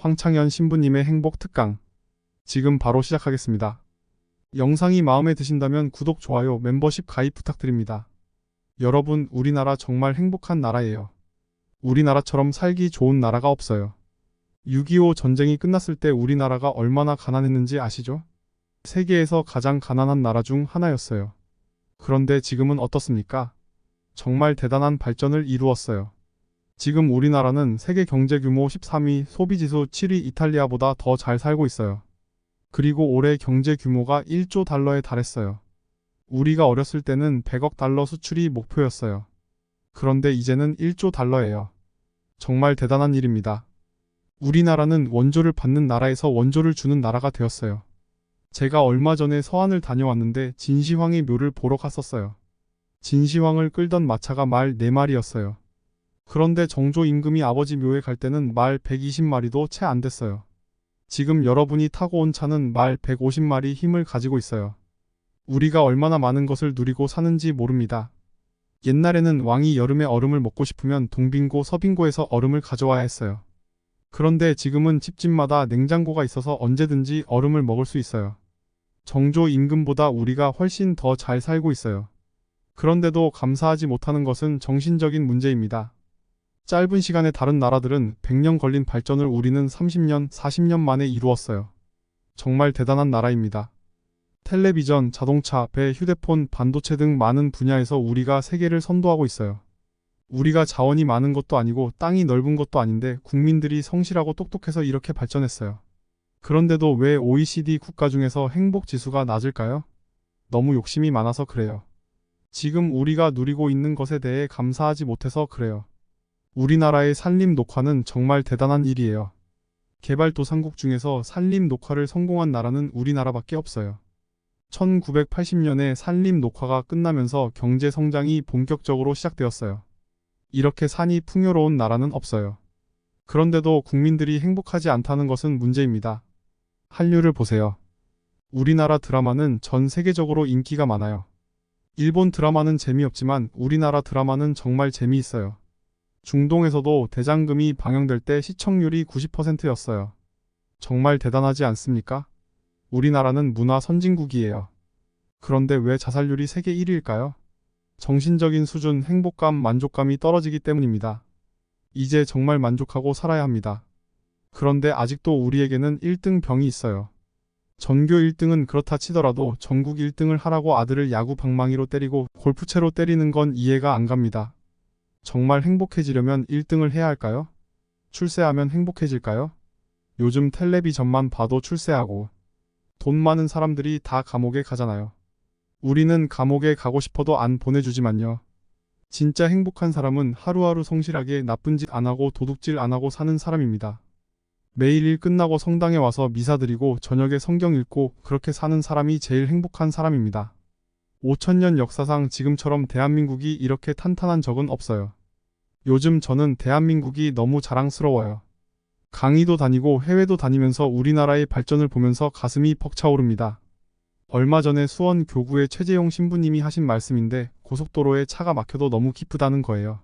황창현 신부님의 행복 특강. 지금 바로 시작하겠습니다. 영상이 마음에 드신다면 구독, 좋아요, 멤버십 가입 부탁드립니다. 여러분, 우리나라 정말 행복한 나라예요. 우리나라처럼 살기 좋은 나라가 없어요. 6.25 전쟁이 끝났을 때 우리나라가 얼마나 가난했는지 아시죠? 세계에서 가장 가난한 나라 중 하나였어요. 그런데 지금은 어떻습니까? 정말 대단한 발전을 이루었어요. 지금 우리나라는 세계 경제 규모 13위, 소비지수 7위 이탈리아보다 더 잘 살고 있어요. 그리고 올해 경제 규모가 1조 달러에 달했어요. 우리가 어렸을 때는 100억 달러 수출이 목표였어요. 그런데 이제는 1조 달러예요. 정말 대단한 일입니다. 우리나라는 원조를 받는 나라에서 원조를 주는 나라가 되었어요. 제가 얼마 전에 서안을 다녀왔는데 진시황의 묘를 보러 갔었어요. 진시황을 끌던 마차가 말 4마리였어요. 그런데 정조 임금이 아버지 묘에 갈 때는 말 120마리도 채 안 됐어요. 지금 여러분이 타고 온 차는 말 150마리 힘을 가지고 있어요. 우리가 얼마나 많은 것을 누리고 사는지 모릅니다. 옛날에는 왕이 여름에 얼음을 먹고 싶으면 동빙고 서빙고에서 얼음을 가져와야 했어요. 그런데 지금은 집집마다 냉장고가 있어서 언제든지 얼음을 먹을 수 있어요. 정조 임금보다 우리가 훨씬 더 잘 살고 있어요. 그런데도 감사하지 못하는 것은 정신적인 문제입니다. 짧은 시간에 다른 나라들은 100년 걸린 발전을 우리는 30년, 40년 만에 이루었어요. 정말 대단한 나라입니다. 텔레비전, 자동차, 배, 휴대폰, 반도체 등 많은 분야에서 우리가 세계를 선도하고 있어요. 우리가 자원이 많은 것도 아니고 땅이 넓은 것도 아닌데 국민들이 성실하고 똑똑해서 이렇게 발전했어요. 그런데도 왜 OECD 국가 중에서 행복 지수가 낮을까요? 너무 욕심이 많아서 그래요. 지금 우리가 누리고 있는 것에 대해 감사하지 못해서 그래요. 우리나라의 산림 녹화는 정말 대단한 일이에요. 개발도상국 중에서 산림 녹화를 성공한 나라는 우리나라밖에 없어요. 1980년에 산림 녹화가 끝나면서 경제 성장이 본격적으로 시작되었어요. 이렇게 산이 풍요로운 나라는 없어요. 그런데도 국민들이 행복하지 않다는 것은 문제입니다. 한류를 보세요. 우리나라 드라마는 전 세계적으로 인기가 많아요. 일본 드라마는 재미없지만 우리나라 드라마는 정말 재미있어요. 중동에서도 대장금이 방영될 때 시청률이 90%였어요. 정말 대단하지 않습니까? 우리나라는 문화 선진국이에요. 그런데 왜 자살률이 세계 1위일까요? 정신적인 수준, 행복감, 만족감이 떨어지기 때문입니다. 이제 정말 만족하고 살아야 합니다. 그런데 아직도 우리에게는 1등 병이 있어요. 전교 1등은 그렇다 치더라도 전국 1등을 하라고 아들을 야구 방망이로 때리고 골프채로 때리는 건 이해가 안 갑니다. 정말 행복해지려면 1등을 해야 할까요? 출세하면 행복해질까요? 요즘 텔레비전만 봐도 출세하고 돈 많은 사람들이 다 감옥에 가잖아요. 우리는 감옥에 가고 싶어도 안 보내주지만요. 진짜 행복한 사람은 하루하루 성실하게 나쁜 짓 안 하고 도둑질 안 하고 사는 사람입니다. 매일 일 끝나고 성당에 와서 미사 드리고 저녁에 성경 읽고 그렇게 사는 사람이 제일 행복한 사람입니다. 5천년 역사상 지금처럼 대한민국이 이렇게 탄탄한 적은 없어요. 요즘 저는 대한민국이 너무 자랑스러워요. 강의도 다니고 해외도 다니면서 우리나라의 발전을 보면서 가슴이 벅차오릅니다. 얼마 전에 수원 교구의 최재용 신부님이 하신 말씀인데 고속도로에 차가 막혀도 너무 기쁘다는 거예요.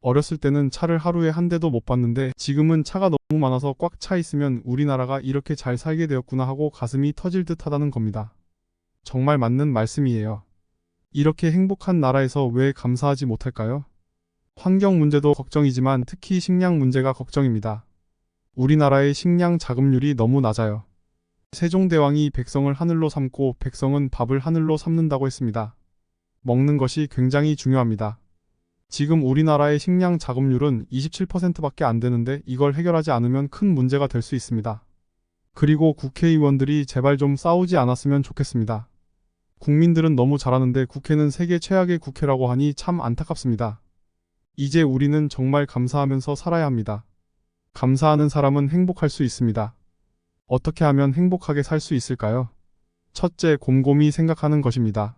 어렸을 때는 차를 하루에 한 대도 못 봤는데 지금은 차가 너무 많아서 꽉 차 있으면 우리나라가 이렇게 잘 살게 되었구나 하고 가슴이 터질 듯 하다는 겁니다. 정말 맞는 말씀이에요. 이렇게 행복한 나라에서 왜 감사하지 못할까요? 환경 문제도 걱정이지만 특히 식량 문제가 걱정입니다. 우리나라의 식량 자급률이 너무 낮아요. 세종대왕이 백성을 하늘로 삼고 백성은 밥을 하늘로 삼는다고 했습니다. 먹는 것이 굉장히 중요합니다. 지금 우리나라의 식량 자급률은 27%밖에 안 되는데 이걸 해결하지 않으면 큰 문제가 될 수 있습니다. 그리고 국회의원들이 제발 좀 싸우지 않았으면 좋겠습니다. 국민들은 너무 잘하는데 국회는 세계 최악의 국회라고 하니 참 안타깝습니다. 이제 우리는 정말 감사하면서 살아야 합니다. 감사하는 사람은 행복할 수 있습니다. 어떻게 하면 행복하게 살 수 있을까요? 첫째, 곰곰이 생각하는 것입니다.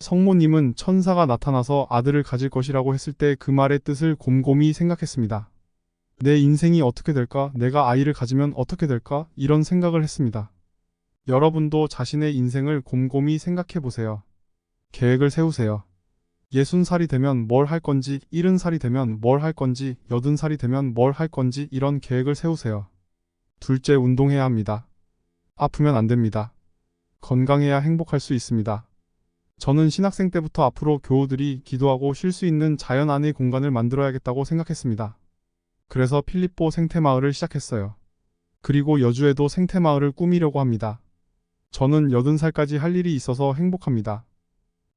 성모님은 천사가 나타나서 아들을 가질 것이라고 했을 때 그 말의 뜻을 곰곰이 생각했습니다. 내 인생이 어떻게 될까? 내가 아이를 가지면 어떻게 될까? 이런 생각을 했습니다. 여러분도 자신의 인생을 곰곰이 생각해 보세요. 계획을 세우세요. 예순 살이 되면 뭘 할 건지, 일흔 살이 되면 뭘 할 건지, 여든 살이 되면 뭘 할 건지 이런 계획을 세우세요. 둘째, 운동해야 합니다. 아프면 안 됩니다. 건강해야 행복할 수 있습니다. 저는 신학생 때부터 앞으로 교우들이 기도하고 쉴 수 있는 자연 안의 공간을 만들어야겠다고 생각했습니다. 그래서 필립보 생태마을을 시작했어요. 그리고 여주에도 생태마을을 꾸미려고 합니다. 저는 80살까지 할 일이 있어서 행복합니다.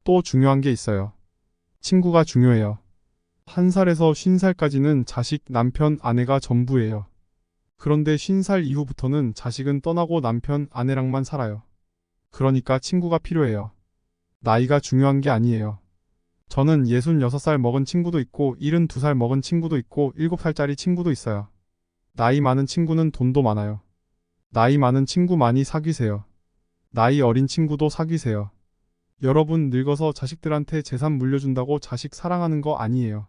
또 중요한 게 있어요. 친구가 중요해요. 한 살에서 쉰 살까지는 자식, 남편, 아내가 전부예요. 그런데 쉰살 이후부터는 자식은 떠나고 남편, 아내랑만 살아요. 그러니까 친구가 필요해요. 나이가 중요한 게 아니에요. 저는 66살 먹은 친구도 있고 72살 먹은 친구도 있고 7살짜리 친구도 있어요. 나이 많은 친구는 돈도 많아요. 나이 많은 친구 많이 사귀세요. 나이 어린 친구도 사귀세요. 여러분 늙어서 자식들한테 재산 물려준다고 자식 사랑하는 거 아니에요.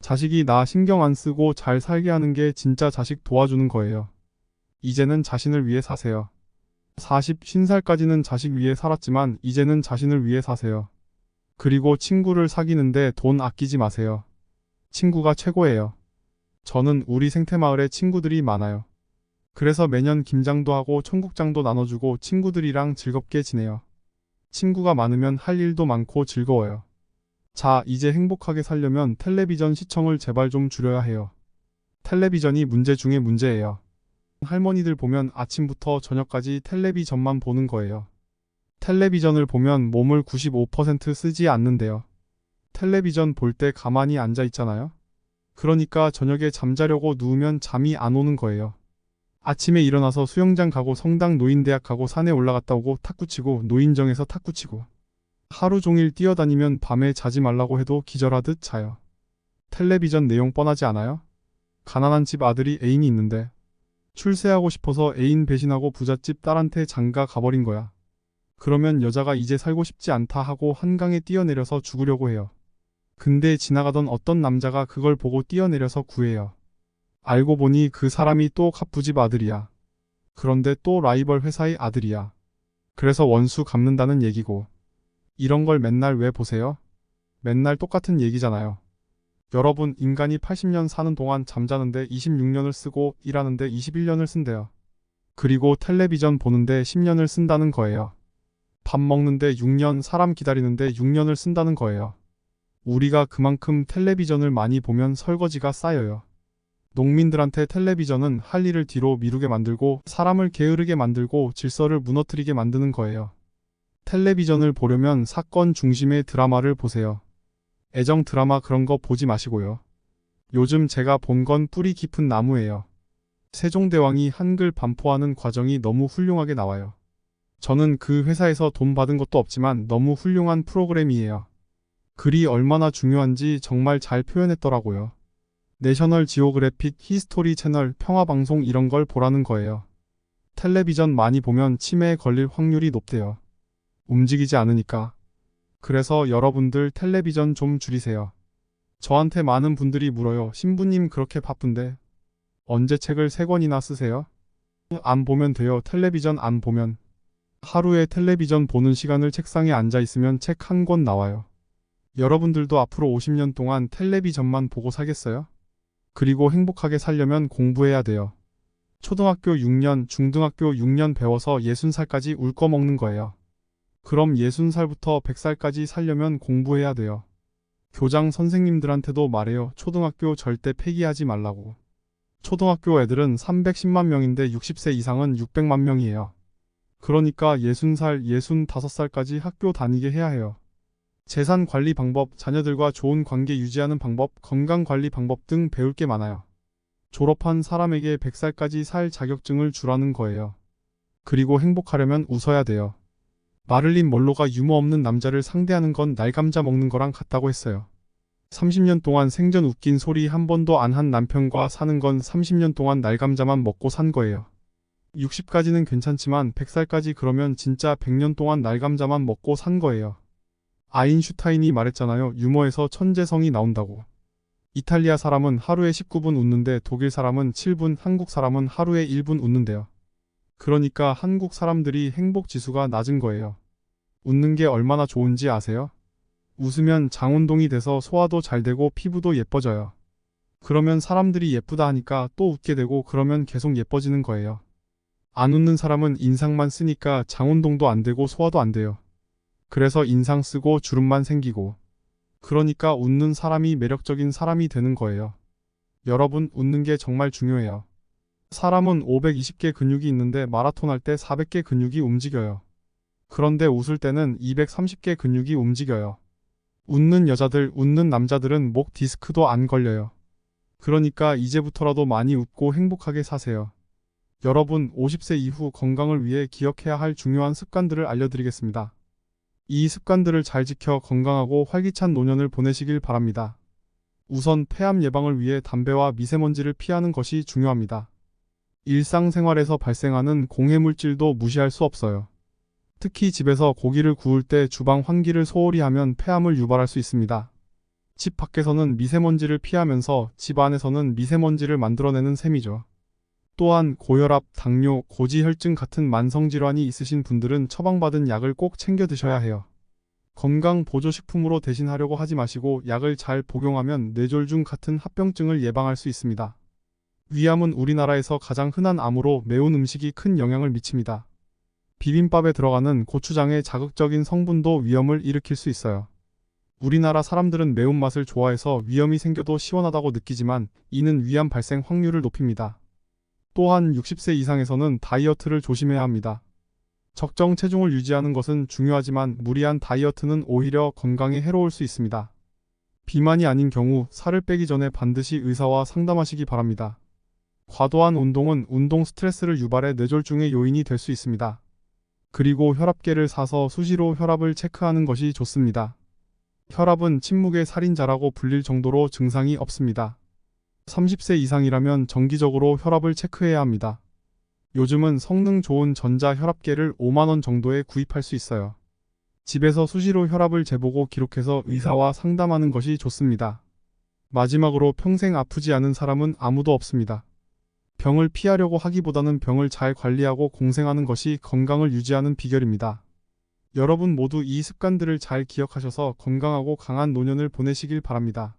자식이 나 신경 안 쓰고 잘 살게 하는 게 진짜 자식 도와주는 거예요. 이제는 자신을 위해 사세요. 40, 50살까지는 자식 위해 살았지만 이제는 자신을 위해 사세요. 그리고 친구를 사귀는데 돈 아끼지 마세요. 친구가 최고예요. 저는 우리 생태마을에 친구들이 많아요. 그래서 매년 김장도 하고 청국장도 나눠주고 친구들이랑 즐겁게 지내요. 친구가 많으면 할 일도 많고 즐거워요. 자, 이제 행복하게 살려면 텔레비전 시청을 제발 좀 줄여야 해요. 텔레비전이 문제 중에 문제예요. 할머니들 보면 아침부터 저녁까지 텔레비전만 보는 거예요. 텔레비전을 보면 몸을 95% 쓰지 않는데요. 텔레비전 볼 때 가만히 앉아 있잖아요. 그러니까 저녁에 잠자려고 누우면 잠이 안 오는 거예요. 아침에 일어나서 수영장 가고 성당 노인대학 가고 산에 올라갔다 오고 탁구 치고 노인정에서 탁구 치고 하루 종일 뛰어다니면 밤에 자지 말라고 해도 기절하듯 자요. 텔레비전 내용 뻔하지 않아요? 가난한 집 아들이 애인이 있는데 출세하고 싶어서 애인 배신하고 부잣집 딸한테 장가 가버린 거야. 그러면 여자가 이제 살고 싶지 않다 하고 한강에 뛰어내려서 죽으려고 해요. 근데 지나가던 어떤 남자가 그걸 보고 뛰어내려서 구해요. 알고 보니 그 사람이 또 갑부집 아들이야. 그런데 또 라이벌 회사의 아들이야. 그래서 원수 갚는다는 얘기고. 이런 걸 맨날 왜 보세요? 맨날 똑같은 얘기잖아요. 여러분, 인간이 80년 사는 동안 잠자는데 26년을 쓰고 일하는데 21년을 쓴대요. 그리고 텔레비전 보는데 10년을 쓴다는 거예요. 밥 먹는데 6년, 사람 기다리는데 6년을 쓴다는 거예요. 우리가 그만큼 텔레비전을 많이 보면 설거지가 쌓여요. 농민들한테 텔레비전은 할 일을 뒤로 미루게 만들고 사람을 게으르게 만들고 질서를 무너뜨리게 만드는 거예요. 텔레비전을 보려면 사건 중심의 드라마를 보세요. 애정 드라마 그런 거 보지 마시고요. 요즘 제가 본 건 뿌리 깊은 나무예요. 세종대왕이 한글 반포하는 과정이 너무 훌륭하게 나와요. 저는 그 회사에서 돈 받은 것도 없지만 너무 훌륭한 프로그램이에요. 글이 얼마나 중요한지 정말 잘 표현했더라고요. 내셔널 지오그래픽 히스토리 채널 평화방송 이런 걸 보라는 거예요. 텔레비전 많이 보면 치매에 걸릴 확률이 높대요. 움직이지 않으니까. 그래서 여러분들 텔레비전 좀 줄이세요. 저한테 많은 분들이 물어요. 신부님 그렇게 바쁜데 언제 책을 3권이나 쓰세요? 안 보면 돼요. 텔레비전 안 보면. 하루에 텔레비전 보는 시간을 책상에 앉아 있으면 책 한 권 나와요. 여러분들도 앞으로 50년 동안 텔레비전만 보고 살겠어요? 그리고 행복하게 살려면 공부해야 돼요. 초등학교 6년, 중등학교 6년 배워서 60살까지 울꺼먹는 거예요. 그럼 60살부터 100살까지 살려면 공부해야 돼요. 교장 선생님들한테도 말해요. 초등학교 절대 폐기하지 말라고. 초등학교 애들은 310만 명인데 60세 이상은 600만 명이에요. 그러니까 60살, 65살까지 학교 다니게 해야 해요. 재산 관리 방법, 자녀들과 좋은 관계 유지하는 방법, 건강 관리 방법 등 배울 게 많아요. 졸업한 사람에게 100살까지 살 자격증을 주라는 거예요. 그리고 행복하려면 웃어야 돼요. 마를린 멀로가 유머 없는 남자를 상대하는 건 날감자 먹는 거랑 같다고 했어요. 30년 동안 생전 웃긴 소리 한 번도 안 한 남편과 사는 건 30년 동안 날감자만 먹고 산 거예요. 60까지는 괜찮지만 100살까지 그러면 진짜 100년 동안 날감자만 먹고 산 거예요. 아인슈타인이 말했잖아요. 유머에서 천재성이 나온다고. 이탈리아 사람은 하루에 19분 웃는데 독일 사람은 7분, 한국 사람은 하루에 1분 웃는데요. 그러니까 한국 사람들이 행복 지수가 낮은 거예요. 웃는 게 얼마나 좋은지 아세요? 웃으면 장운동이 돼서 소화도 잘 되고 피부도 예뻐져요. 그러면 사람들이 예쁘다 하니까 또 웃게 되고 그러면 계속 예뻐지는 거예요. 안 웃는 사람은 인상만 쓰니까 장운동도 안 되고 소화도 안 돼요. 그래서 인상 쓰고 주름만 생기고. 그러니까 웃는 사람이 매력적인 사람이 되는 거예요. 여러분, 웃는 게 정말 중요해요. 사람은 520개 근육이 있는데 마라톤 할 때 400개 근육이 움직여요. 그런데 웃을 때는 230개 근육이 움직여요. 웃는 여자들, 웃는 남자들은 목 디스크도 안 걸려요. 그러니까 이제부터라도 많이 웃고 행복하게 사세요. 여러분, 50세 이후 건강을 위해 기억해야 할 중요한 습관들을 알려드리겠습니다. 이 습관들을 잘 지켜 건강하고 활기찬 노년을 보내시길 바랍니다. 우선 폐암 예방을 위해 담배와 미세먼지를 피하는 것이 중요합니다. 일상생활에서 발생하는 공해물질도 무시할 수 없어요. 특히 집에서 고기를 구울 때 주방 환기를 소홀히 하면 폐암을 유발할 수 있습니다. 집 밖에서는 미세먼지를 피하면서 집 안에서는 미세먼지를 만들어내는 셈이죠. 또한 고혈압, 당뇨, 고지혈증 같은 만성질환이 있으신 분들은 처방받은 약을 꼭 챙겨 드셔야 해요. 건강 보조식품으로 대신하려고 하지 마시고 약을 잘 복용하면 뇌졸중 같은 합병증을 예방할 수 있습니다. 위암은 우리나라에서 가장 흔한 암으로 매운 음식이 큰 영향을 미칩니다. 비빔밥에 들어가는 고추장의 자극적인 성분도 위염을 일으킬 수 있어요. 우리나라 사람들은 매운맛을 좋아해서 위염이 생겨도 시원하다고 느끼지만 이는 위암 발생 확률을 높입니다. 또한 60세 이상에서는 다이어트를 조심해야 합니다. 적정 체중을 유지하는 것은 중요하지만 무리한 다이어트는 오히려 건강에 해로울 수 있습니다. 비만이 아닌 경우 살을 빼기 전에 반드시 의사와 상담하시기 바랍니다. 과도한 운동은 운동 스트레스를 유발해 뇌졸중의 요인이 될 수 있습니다. 그리고 혈압계를 사서 수시로 혈압을 체크하는 것이 좋습니다. 혈압은 침묵의 살인자라고 불릴 정도로 증상이 없습니다. 30세 이상이라면 정기적으로 혈압을 체크해야 합니다. 요즘은 성능 좋은 전자 혈압계를 5만원 정도에 구입할 수 있어요. 집에서 수시로 혈압을 재보고 기록해서 의사와 상담하는 것이 좋습니다. 마지막으로 평생 아프지 않은 사람은 아무도 없습니다. 병을 피하려고 하기보다는 병을 잘 관리하고 공생하는 것이 건강을 유지하는 비결입니다. 여러분 모두 이 습관들을 잘 기억하셔서 건강하고 강한 노년을 보내시길 바랍니다.